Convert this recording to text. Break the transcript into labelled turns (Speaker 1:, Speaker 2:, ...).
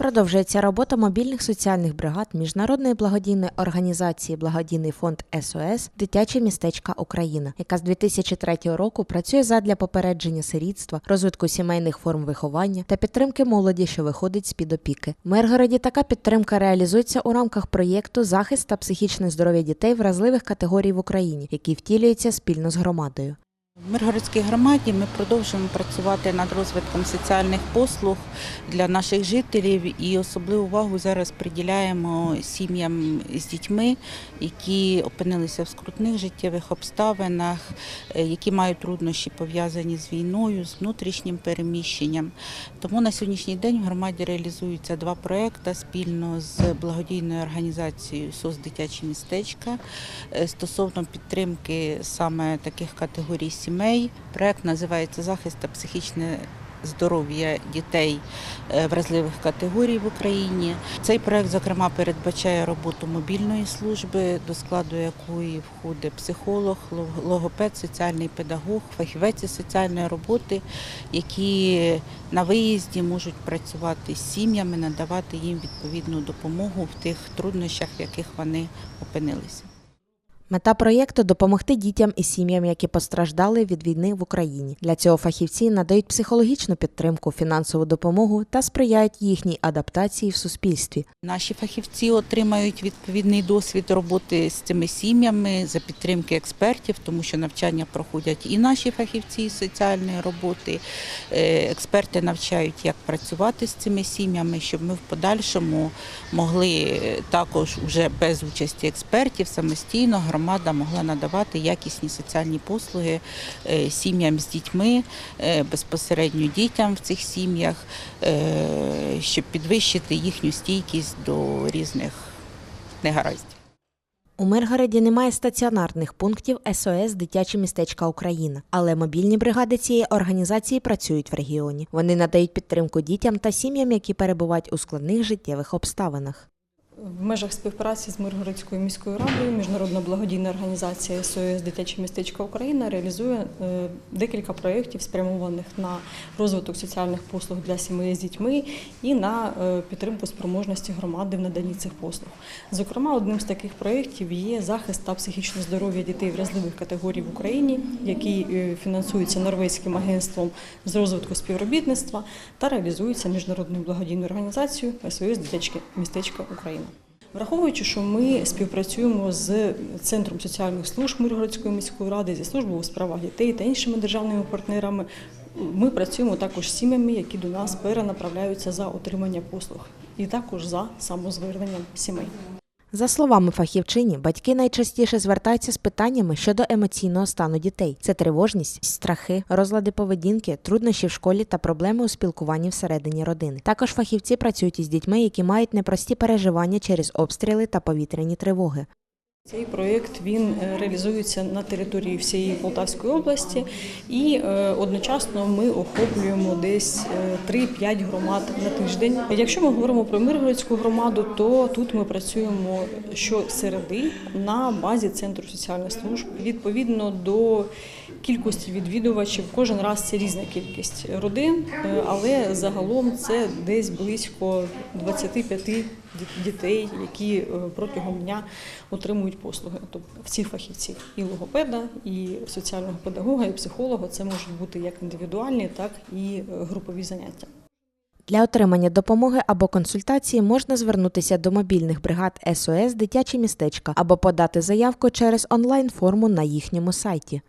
Speaker 1: Продовжується робота мобільних соціальних бригад міжнародної благодійної організації Благодійний фонд СОС Дитяче містечка Україна, яка з 2003 року працює задля попередження сирітства, розвитку сімейних форм виховання та підтримки молоді, що виходить з під опіки. В Миргороді така підтримка реалізується у рамках проєкту Захист та психічне здоров'я дітей вразливих категорій в Україні, який втілюється спільно з громадою.
Speaker 2: В Миргородській громаді ми продовжуємо працювати над розвитком соціальних послуг для наших жителів і особливу увагу зараз приділяємо сім'ям з дітьми, які опинилися в скрутних життєвих обставинах, е, які мають труднощі пов'язані з війною, з внутрішнім переміщенням. Тому на сьогоднішній день в громаді реалізуються два проекти спільно з благодійною організацією СОС Дитячі містечка е, стосовно підтримки саме таких категорій сімей. Проект називається Захист та психічне здоров'я дітей е, вразливих категорій в Україні. Цей проект, зокрема, передбачає роботу мобільної служби, до складу якої входить психолог, логопед, соціальний педагог, фахівець соціальної роботи, які на виїзді можуть працювати з сім'ями, надавати їм відповідну допомогу в тих труднощах, в яких вони опинилися.
Speaker 1: Мета проєкту допомогти дітям і сім'ям, які постраждали від війни в Україні. Для цього фахівці надають психологічну підтримку, фінансову допомогу та сприяють їхній адаптації в суспільстві.
Speaker 2: Наші фахівці отримають відповідний досвід роботи з цими сім'ями за підтримки експертів, тому що навчання проходять і наші фахівці з соціальної роботи. Е, Експерти навчають, як працювати з цими сім'ями, щоб ми в подальшому могли також вже без участі експертів самостійно громада могла надавати якісні соціальні послуги е, сім'ям з дітьми, е, безпосередньо дітям в цих сім'ях, е, щоб підвищити їхню стійкість до різних негараздів.
Speaker 1: У Миргороді немає стаціонарних пунктів СОС Дитяче містечка Україна, але мобільні бригади цієї організації працюють в регіоні. Вони надають підтримку дітям та сім'ям, які перебувають у складних життєвих обставинах.
Speaker 3: В межах співпраці з Миргородською міською радою міжнародна благодійна організація СОС Дитяче містечко Україна реалізує е, декілька проєктів, спрямованих на розвиток соціальних послуг для сімей з дітьми і на е, підтримку спроможності громади в наданні цих послуг. Зокрема, одним з таких проєктів є захист та психічне здоров'я дітей вразливих категорій в Україні, який е, фінансується Норвезьким агентством з розвитку співробітництва та реалізується міжнародною благодійною організацією СОС Дитяче містечко Україна. Враховуючи, що ми співпрацюємо з Центром соціальних служб Миргородської міської ради, зі службою у справах дітей та іншими державними партнерами, ми працюємо також з сім'ями, які до нас перенаправляються за отримання послуг, і також за самозверненням сімей.
Speaker 1: За словами фахівчині, батьки найчастіше звертаються з питаннями щодо емоційного стану дітей: це тривожність, страхи, розлади поведінки, труднощі в школі та проблеми у спілкуванні всередині родини. Також фахівці працюють із дітьми, які мають непрості переживання через обстріли та повітряні тривоги.
Speaker 3: Цей проєкт він е, реалізується на території всієї Полтавської області, і е, одночасно ми охоплюємо десь е, 3-5 громад на тиждень. Якщо ми говоримо про Миргородську громаду, то тут ми працюємо щосереди на базі центру соціальних служб. Відповідно до кількості відвідувачів, кожен раз це різна кількість родин, е, але загалом це десь близько 25 дітей, які е, протягом дня отримують послуги. Тобто всіх фахівців і логопеда, і соціального педагога, і психолога. Це можуть бути як індивідуальні, так і е, групові заняття.
Speaker 1: Для отримання допомоги або консультації можна звернутися до мобільних бригад СОС Дитячі містечка або подати заявку через онлайн-форму на їхньому сайті.